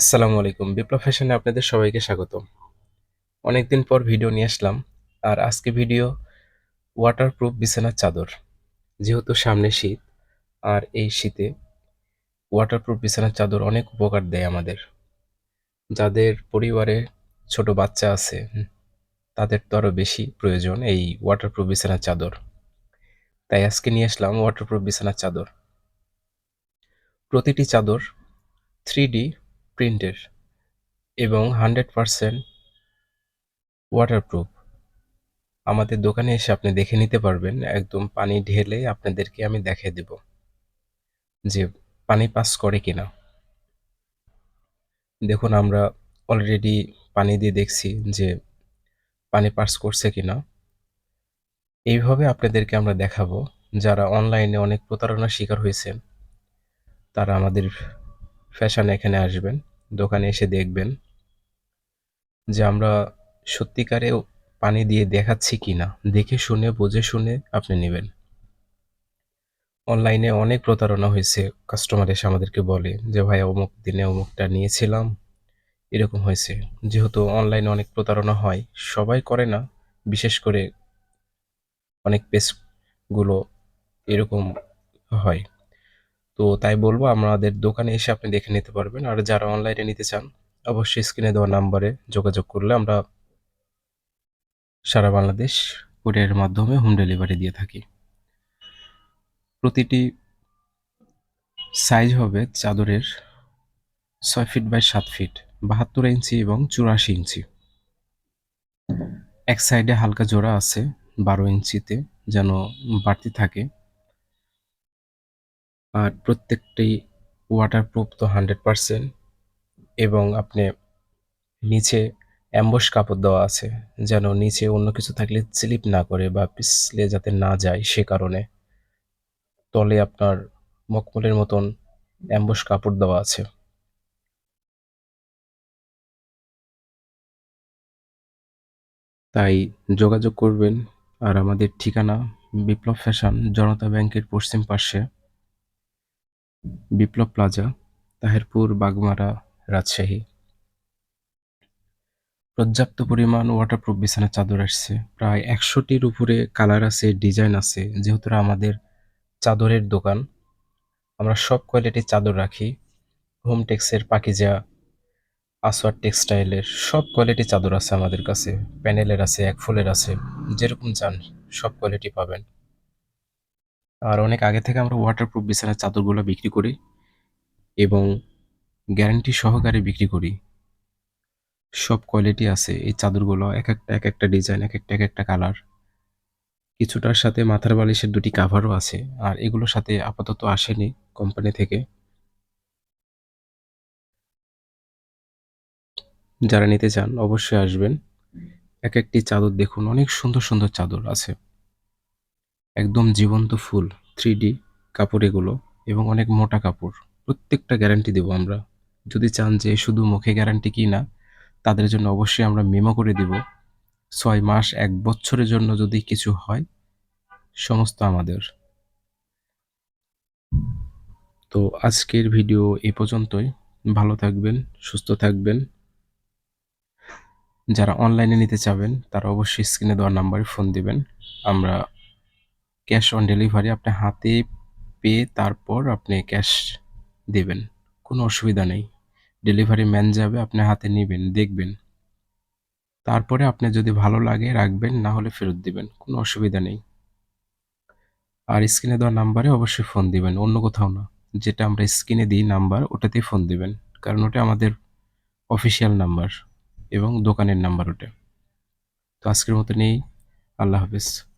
আসসালামু আলাইকুম। বিপ্লব ফ্যাশনে আপনাদের সবাইকে স্বাগত। অনেকদিন পর ভিডিও নিয়ে আসলাম, আর আজকে ভিডিও ওয়াটারপ্রুফ বিছানার চাদর। যেহেতু সামনে শীত, আর এই শীতে ওয়াটারপ্রুফ বিছানার চাদর অনেক উপকার দেয় আমাদের। যাদের পরিবারে ছোট বাচ্চা আছে তাদের তো আরও বেশি প্রয়োজন এই ওয়াটারপ্রুফ বিছানার চাদর। তাই আজকে নিয়ে আসলাম ওয়াটারপ্রুফ বিছানার চাদর। প্রতিটি চাদর থ্রি ডি প্রিন্টের এবং হান্ড্রেড পারসেন্ট ওয়াটারপ্রুফ আমাদের দোকানে এসে আপনি দেখে নিতে পারবেন, একদম পানি ঢেলে আপনাদেরকে আমি দেখিয়ে দেব যে পানি পাস করে কিনা। দেখুন, আমরা অলরেডি পানি দিয়ে দেখছি যে পানি পাস করছে কিনা। এইভাবে আপনাদেরকে আমরা দেখাবো, যারা অনলাইনে অনেক প্রতারণার শিকার হয়েছেন, তারা আমাদের ফ্যাশন এখানে আসবেন। দোকানে এসে দেখবেন যে আমরা সত্যিকারেও পানি দিয়ে দেখাচ্ছি কিনা দেখে শুনে, বুঝে শুনে আপনি নেবেন। অনলাইনে অনেক প্রতারণা হয়েছে। কাস্টমার এসে আমাদেরকে বলে যে, ভাই, অমুক দিনে অমুকটা নিয়েছিলাম। এরকম হয়েছে। যেহেতু অনলাইনে অনেক প্রতারণা হয়, সবাই করে না। বিশেষ করে অনেক পেজগুলো এরকম হয়। তো তাই বলব, আমাদের দোকানে এসে আপনি দেখে নিতে পারবেন। আর যারা অনলাইনে নিতে চান, অবশ্যই স্ক্রিনে দেওয়া নাম্বারে যোগাযোগ করলে আমরা সারা বাংলাদেশ কুরিয়ারের মাধ্যমে হোম ডেলিভারি দিয়ে থাকি। প্রতিটি সাইজ হবে চাদরের ছয় ফিট বাই সাত ফিট বাহাত্তর ইঞ্চি এবং চুরাশি ইঞ্চি। এক সাইডে হালকা জোড়া আছে, বারো ইঞ্চিতে যেন বাড়তি থাকে। আর প্রত্যেকটি ওয়াটারপ্রুফ তো হান্ড্রেড পারসেন্ট এবং আপনি নিচে অ্যাম্বস কাপড় দেওয়া আছে, যেন নিচে অন্য কিছু থাকলে স্লিপ না করে বা পিছলে যাতে না যায় সে কারণে। তলে আপনার মকমলের মতন অ্যাম্বস কাপড় দেওয়া আছে। তাই যোগাযোগ করবেন আর আমাদের ঠিকানা বিপ্লব ফ্যাশন, জনতা ব্যাংকের পশ্চিম পাশে। বিপ্লব প্লাজা, তাহেরপুর, বাগমারা, রাজশাহী। পর্যাপ্ত পরিমাণ ওয়াটারপ্রুফ বিছানার চাদর আসছে। প্রায় একশোটির উপরে কালার আছে ডিজাইন আছে, যেহেতু আমাদের চাদরের দোকান। আমরা সব কোয়ালিটির চাদর রাখি। হোমটেক্সের পাকিজা আসওয়ার টেক্সটাইলের সব কোয়ালিটির চাদর আছে আমাদের কাছে। প্যানেলের আছে, এক ফুলের আছে, যেরকম চান সব কোয়ালিটি পাবেন। আর অনেক আগে থেকে আমরা ওয়াটারপ্রুফ বিছানার চাদরগুলো বিক্রি করি এবং গ্যারান্টি সহকারে বিক্রি করি। সব কোয়ালিটি আছে এই চাদরগুলো, এক একটা এক একটা ডিজাইন এক একটা এক একটা কালার কিছুটার সাথে মাথার বালিশের দুটি কাভারও আছে আর এগুলোর সাথে আপাতত আসেনি কোম্পানি থেকে। যারা নিতে চান অবশ্যই আসবেন। এক একটি চাদর দেখুন, অনেক সুন্দর সুন্দর চাদর আছে। একদম জীবন্ত ফুল থ্রি ডি কাপড় এগুলো এবং অনেক মোটা কাপড়। প্রত্যেকটা গ্যারান্টি দেবো আমরা। যদি চান যে শুধু মুখে গ্যারান্টি কি না তাদের জন্য অবশ্যই আমরা মেমো করে দিব। ছয় মাস, এক বছরের জন্য যদি কিছু হয়, সমস্ত আমাদের। তো আজকের ভিডিও এ পর্যন্তই। ভালো থাকবেন, সুস্থ থাকবেন। যারা অনলাইনে নিতে চাবেন, তারা অবশ্যই স্ক্রিনে দেওয়া নাম্বারে ফোন দিবেন। আমরা ক্যাশ অন ডেলিভারি আপনি হাতে পেয়ে তারপর আপনি ক্যাশ দেবেন। কোনো অসুবিধা নেই। ডেলিভারি ম্যান যাবে, আপনি হাতে নেবেন, দেখবেন। তারপরে আপনি যদি ভালো লাগে রাখবেন, না হলে ফেরত দিবেন। কোনো অসুবিধা নেই। আর স্ক্রিনে দেওয়া নাম্বারে অবশ্যই ফোন দিবেন, অন্য কোথাও না। যেটা আমরা স্ক্রিনে দিই নাম্বার, ওটাতেই ফোন দিবেন। কারণ ওটা আমাদের অফিসিয়াল নাম্বার এবং দোকানের নাম্বার ওটা। তো আজকের মতো নেই আল্লাহ হাফেজ।